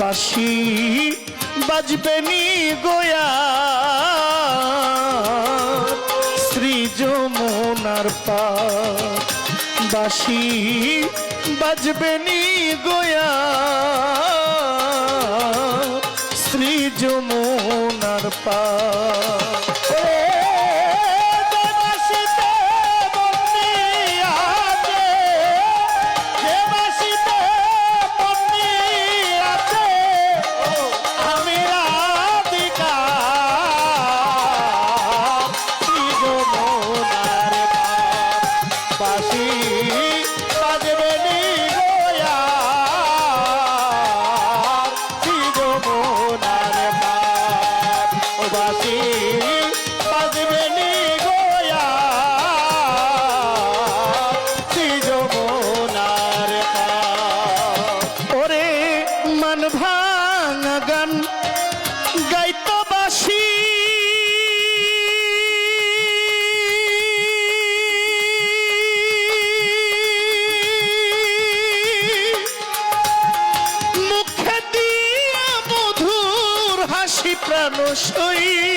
বাসি বাজবে নি গোয়া শ্রী যমুনার পা বাসি বাজবে নি গোয়া শ্রী যমুনার পা কেন সই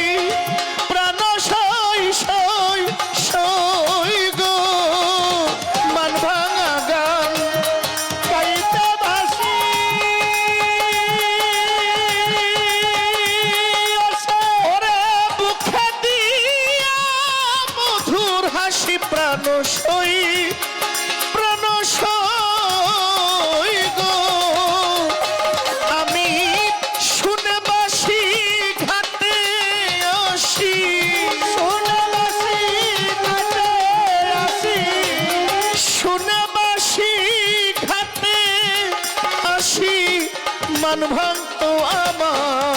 প্রাণ ভাঙত আমার।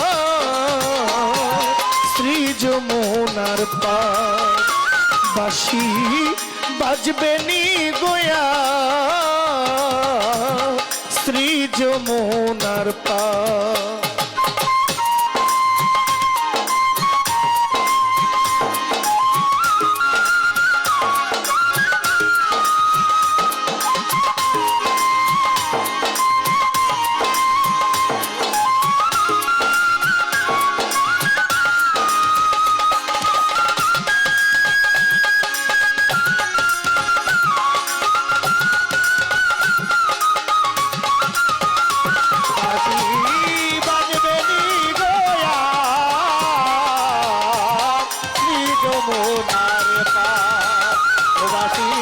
শ্রী যমুনার বাসি বাজবে নি গোয়া। শ্রী যমুনার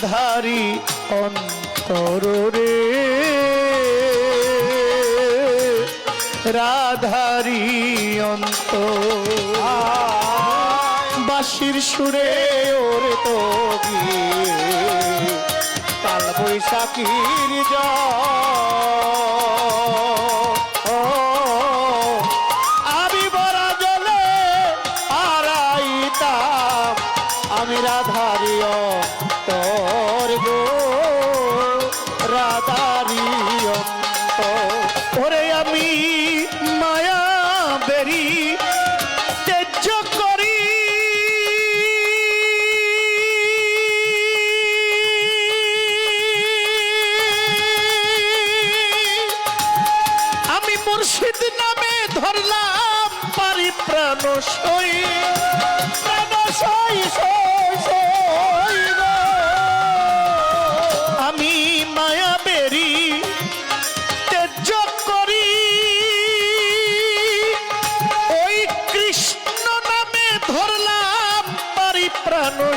আধারি অন্তর রে। রাধারি অন্ত বাসির সুরে ওরে তো কাল বৈশাখীর ও, আমি বরা জলে আড়াইতাম আমি রাধারি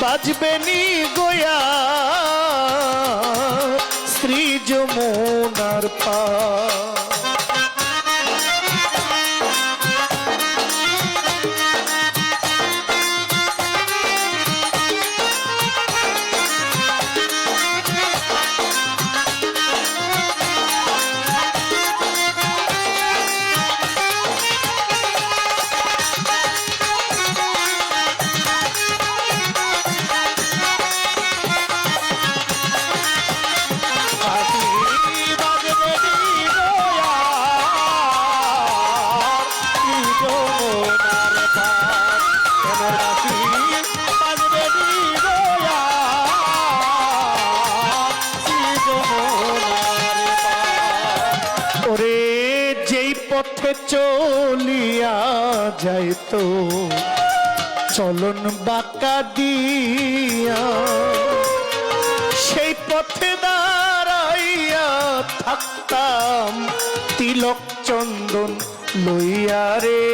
বাজবে নি গোয়া। স্ত্রী যমুনার পার। পথে চলিয়া যাইতো চলন বাঁকা দিয়া। সেই পথে দাঁড়াইয়া থাকতাম, তিলক চন্দন লইয়া রে।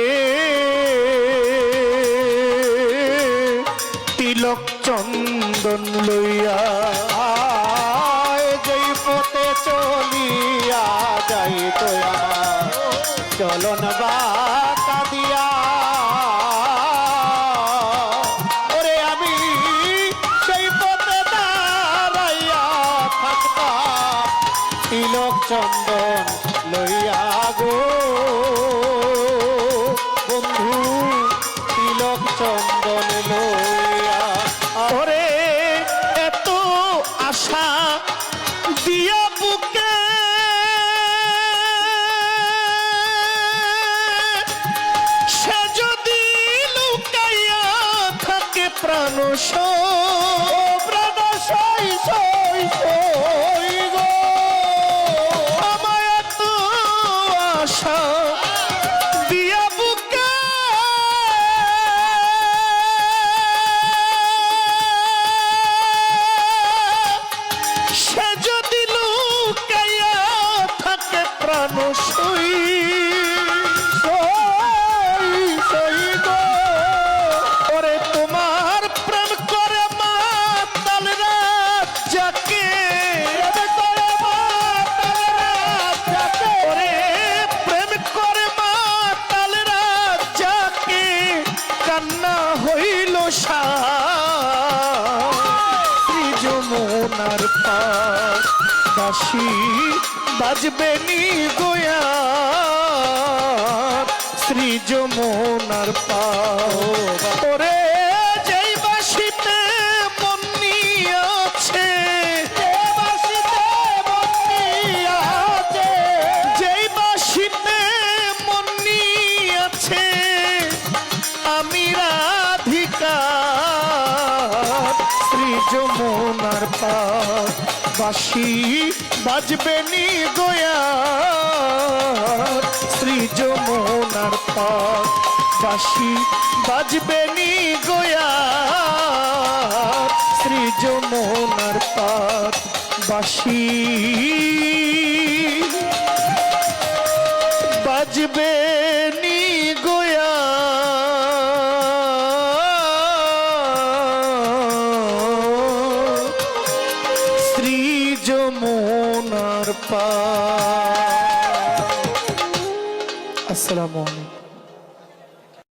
তিলক চন্দন লইয়া যেই পথে চলিয়া চলন বাঁকা প্রাণ সই। সই সই। যমুনার পাশ বাসি বাজবে নি গোয়া। শ্রী যমুনার পাশ ওরে বাসি বাজবে নি গোয়া শ্রী যমুনার পার বাসি বাজবে নি গোয়া শ্রী যমুনার পার বাসি বাজবে নি